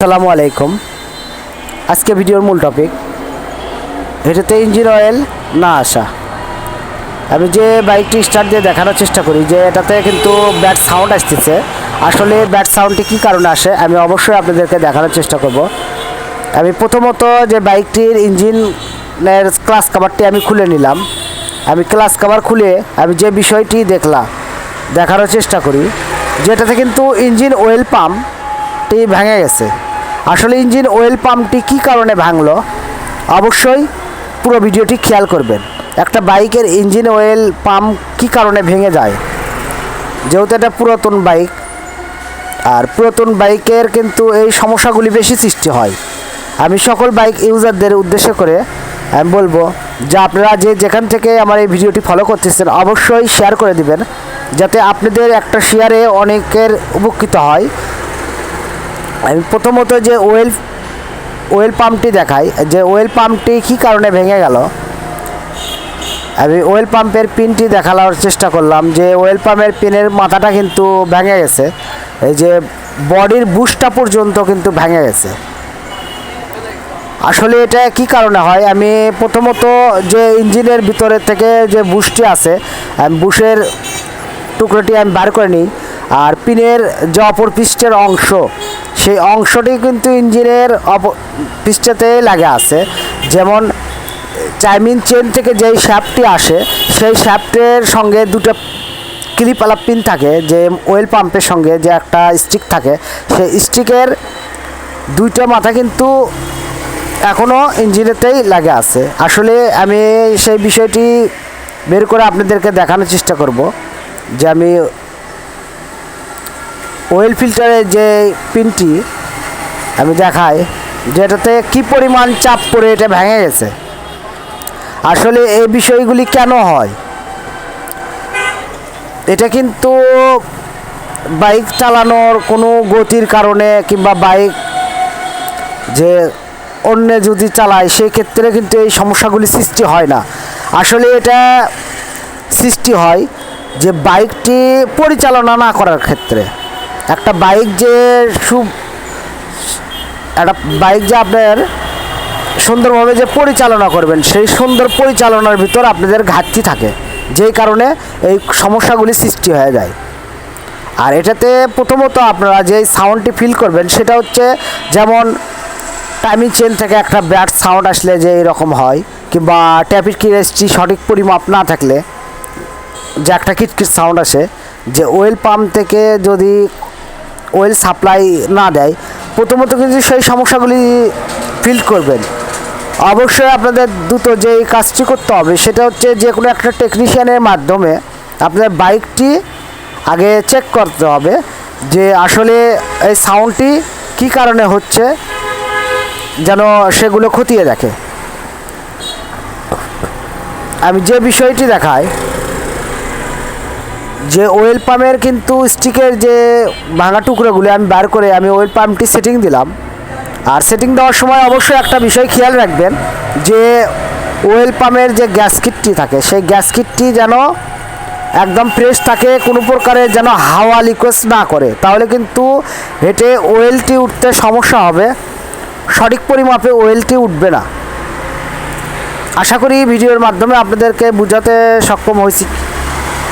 আসসালামু আলাইকুম। আজকে ভিডিওর মূল টপিক এটাতে ইঞ্জিন অয়েল না আসা। আমি যে বাইকটি স্টার্ট দিয়ে দেখানোর চেষ্টা করি, যে এটাতে কিন্তু ব্যাড সাউন্ড আসতেছে। আসলে ব্যাড সাউন্ডটি কী কারণে আসে, আমি অবশ্যই আপনাদেরকে দেখানোর চেষ্টা করব। আমি প্রথমত যে বাইকটির ইঞ্জিনের ক্লাস কাভারটি আমি খুলে নিলাম। আমি ক্লাস কাভার খুলে আমি যে বিষয়টি দেখলাম, দেখানোর চেষ্টা করি। যেটাতে কিন্তু ইঞ্জিন অয়েল পাম্পটি ভেঙে গেছে। আসলে ইঞ্জিন অয়েল পাম্পটি কী কারণে ভাঙলো? অবশ্যই পুরো ভিডিওটি খেয়াল করবেন। একটা বাইকের ইঞ্জিন অয়েল পাম্প কী কারণে ভেঙে যায়? যেহেতু এটা পুরাতন বাইক, আর পুরাতন বাইকের কিন্তু এই সমস্যাগুলি বেশি সৃষ্টি হয়। আমি সকল বাইক ইউজারদের উদ্দেশ্য করে আমি বলব, যে আপনারা যে যেখান থেকে আমার এই ভিডিওটি ফলো করতেছেন, অবশ্যই শেয়ার করে দিবেন, যাতে আপনাদের একটা শেয়ারে অনেকের উপকৃত হয়। আমি প্রথমত যে ওয়েল ওয়েল পাম্পটি দেখাই, যে ওয়েল পাম্পটি কী কারণে ভেঙে গেল? আমি ওয়েল পাম্পের পিনটি দেখানোর চেষ্টা করলাম, যে ওয়েল পাম্পের পিনের মাথাটা কিন্তু ভেঙে গেছে, এই যে বডির বুশটা পর্যন্ত কিন্তু ভেঙে গেছে। আসলে এটা কি কারণে হয়? আমি প্রথমত যে ইঞ্জিনের ভিতরে থেকে যে বুশটি আছে বুশের টুকরোটি আমি বার করে নিই, আর পিনের যে অপর পৃষ্ঠের অংশ সেই অংশটি কিন্তু ইঞ্জিনের অপর পৃষ্ঠেতে লাগে আছে। যেমন, চাইমিন চেন থেকে যেই শ্যাপটি আসে, সেই শ্যাপটের সঙ্গে দুটো ক্লিপওয়ালা পিন থাকে, যে ওয়েল পাম্পের সঙ্গে যে একটা স্টিক থাকে, সেই স্টিকের দুইটা মাথা কিন্তু এখনও ইঞ্জিনেতেই লাগে আছে। আসলে আমি সেই বিষয়টি বের করে আপনাদেরকে দেখানোর চেষ্টা করব, যে আমি ওয়েল ফিল্টারের যে পিনটি আমি দেখাই, যেটাতে কি পরিমাণ চাপ পড়ে এটা ভেঙে গেছে। আসলে এই বিষয়গুলি কেন হয়? এটা কিন্তু বাইক চালানোর কোনো গতির কারণে কিংবা বাইক যে অন্য যদি চালায় সেই ক্ষেত্রে কিন্তু এই সমস্যাগুলি সৃষ্টি হয় না। আসলে এটা সৃষ্টি হয় যে বাইকটি পরিচালনা না করার ক্ষেত্রে। একটা বাইক যে সু একটা বাইক যে আপনার সুন্দরভাবে যে পরিচালনা করবেন, সেই সুন্দর পরিচালনার ভিতর আপনাদের ঘাটতি থাকে, যেই কারণে এই সমস্যাগুলি সৃষ্টি হয়ে যায়। আর এটাতে প্রথমত আপনারা যে সাউন্ডটি ফিল করবেন, সেটা হচ্ছে যেমন টাইমিং চেন থেকে একটা ব্যাড সাউন্ড আসলে যে এরকম হয়, কিংবা ট্যাপির কিরেসটি সঠিক পরিমাপ না থাকলে যে একটা কিটকিট সাউন্ড আসে, যে ওয়েল পাম্প থেকে যদি ওয়েল সাপ্লাই না দেয়, প্রথমত কিন্তু সেই সমস্যাগুলি ফিল করবেন। অবশ্যই আপনাদের দ্রুত যে কাজটি করতে হবে, সেটা হচ্ছে যে কোনো একটা টেকনিশিয়ানের মাধ্যমে আপনার বাইকটি আগে চেক করতে হবে যে আসলে এই সাউন্ডটি কী কারণে হচ্ছে, যেন সেগুলো খতিয়ে দেখে। আমি যে বিষয়টি দেখাই যে ওয়েল পাম্পের কিন্তু স্টিকের যে ভাঙা টুকরোগুলো আমি বার করে আমি ওয়েল পাম্পটি সেটিং দিলাম। আর সেটিং দেওয়ার সময় অবশ্যই একটা বিষয় খেয়াল রাখবেন যে ওয়েল পাম্পের যে গ্যাস কিটটি থাকে, সেই গ্যাস কিটটি যেন একদম ফ্রেশ থাকে, কোনো প্রকারের যেন হাওয়া লিকোয়েস্ট না করে। তাহলে কিন্তু হেঁটে ওয়েলটি উঠতে সমস্যা হবে। সঠিক পরিমাপে ওয়েলটি উঠবে না। আশা করি ভিডিওর মাধ্যমে আপনাদেরকে বোঝাতে সক্ষম হয়েছি।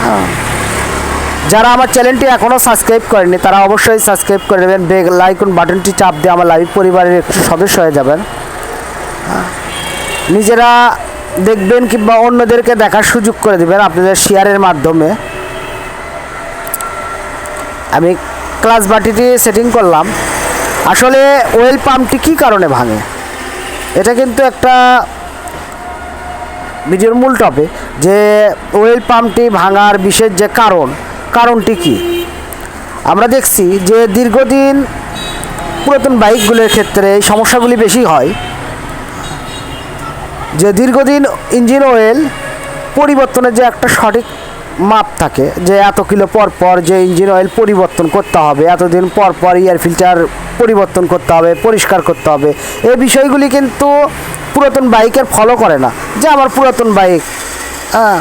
হ্যাঁ। যারা আমার চ্যানেলটি এখনও সাবস্ক্রাইব করেনি তারা অবশ্যই সাবস্ক্রাইব করে নেবেন। বেগ লাইকন বাটনটি চাপ দিয়ে আমার লাইভ পরিবারের একটু সদস্য হয়ে যাবেন। নিজেরা দেখবেন কিংবা অন্যদেরকে দেখার সুযোগ করে দেবেন আপনাদের শেয়ারের মাধ্যমে। আমি ক্লাস বাটিটি সেটিং করলাম। আসলে ওয়েল পাম্পটি কী কারণে ভাঙে? এটা কিন্তু একটা ভিডিওর মূল টপে যে ওয়েল পাম্পটি ভাঙার বিশেষ যে কারণ কারণটি কি? আমরা দেখছি যে দীর্ঘদিন পুরাতন বাইকগুলোর ক্ষেত্রে এই সমস্যাগুলি বেশি হয়, যে দীর্ঘদিন ইঞ্জিন অয়েল পরিবর্তনের যে একটা সঠিক মাপ থাকে, যে এত কিলো পর পর যে ইঞ্জিন অয়েল পরিবর্তন করতে হবে, এতদিন পর পর এয়ার ফিল্টার পরিবর্তন করতে হবে, পরিষ্কার করতে হবে এই বিষয়গুলি কিন্তু পুরাতন বাইকের ফলো করে না। যে আমার পুরাতন বাইক হ্যাঁ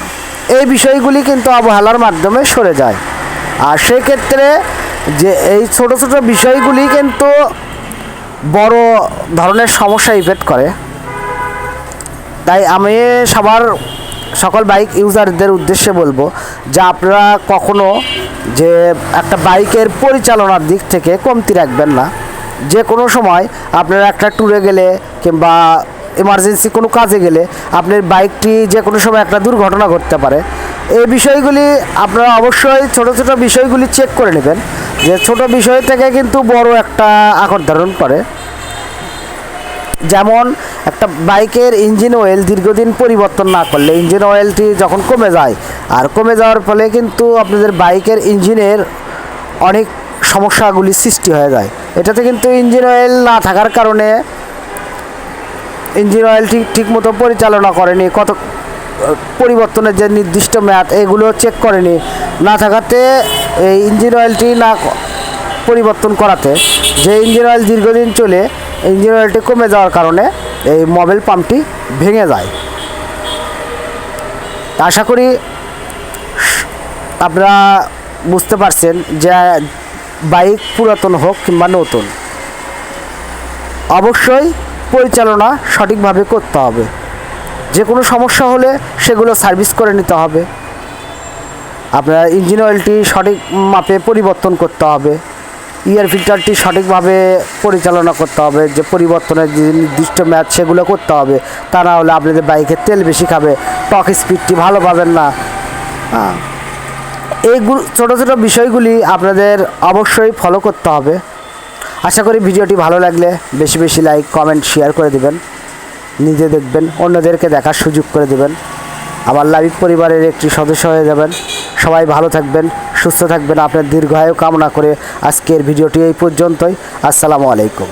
এই বিষয়গুলি কিন্তু অবহেলার মাধ্যমে সরে যায়। আর সেক্ষেত্রে যে এই ছোট ছোট বিষয়গুলি কিন্তু বড় ধরনের সমস্যা ইফেক্ট করে। তাই আমি সবার, সকল বাইক ইউজারদের উদ্দেশ্যে বলব যে আপনারা কখনো যে একটা বাইকের পরিচালনার দিক থেকে কমতি রাখবেন না। যে কোনো সময় আপনারা একটা ট্যুরে গেলে কিংবা এমার্জেন্সি কোনো কাজে গেলে আপনার বাইকটি যে কোনো সময় একটা দুর্ঘটনা ঘটতে পারে। এই বিষয়গুলি আপনারা অবশ্যই ছোট ছোট বিষয়গুলি চেক করে নেবেন যে ছোট বিষয় থেকে কিন্তু বড় একটা আকর ধারণ করে। যেমন একটা বাইকের ইঞ্জিন অয়েল দীর্ঘদিন পরিবর্তন না করলে ইঞ্জিন অয়েলটি যখন কমে যায়, আর কমে যাওয়ার ফলে কিন্তু আপনাদের বাইকের ইঞ্জিনের অনেক সমস্যাগুলি সৃষ্টি হয়ে যায়। এটাতে কিন্তু ইঞ্জিন অয়েল না থাকার কারণে ইঞ্জিন অয়েল ঠিক মতো পরিচালনা করেনি, কত পরিবর্তনের যে নির্দিষ্ট মেয়াদ এগুলো চেক করেনি। না থাকাতে এই ইঞ্জিন অয়েলটি না পরিবর্তন করাতে, যে ইঞ্জিন অয়েল দীর্ঘদিন চলে, ইঞ্জিন অয়েলটি কমে যাওয়ার কারণে এই মোবাইল পাম্পটি ভেঙে যায়। আশা করি আপনারা বুঝতে পারছেন যে বাইক পুরাতন হোক কিংবা নতুন। অবশ্যই পরিচালনা সঠিকভাবে করতে হবে। যে কোনো সমস্যা হলে সেগুলো সার্ভিস করে নিতে হবে। আপনার ইঞ্জিন অয়েলটি সঠিক মাপে পরিবর্তন করতে হবে। ইয়ার ফিল্টারটি সঠিকভাবে পরিচালনা করতে হবে। যে পরিবর্তনের যে নির্দিষ্ট ম্যাচ সেগুলো করতে হবে, তা না হলে আপনাদের বাইকের তেল বেশি খাবে টক স্পিডটি ভালো পাবেন না। হ্যাঁ এই ছোটো ছোটো বিষয়গুলি আপনাদের অবশ্যই ফলো করতে হবে। আশা করি ভিডিওটি ভালো লাগলে বেশি বেশি লাইক কমেন্ট শেয়ার করে দেবেন। নিজে দেখবেন, অন্যদেরকে দেখার সুযোগ করে দেবেন। আমার লাইভ পরিবারের একটি সদস্য হয়ে যাবেন। সবাই ভালো থাকবেন, সুস্থ থাকবেন। আপনার দীর্ঘায়ু কামনা করে আজকের ভিডিওটি এই পর্যন্তই। আসসালামু আলাইকুম।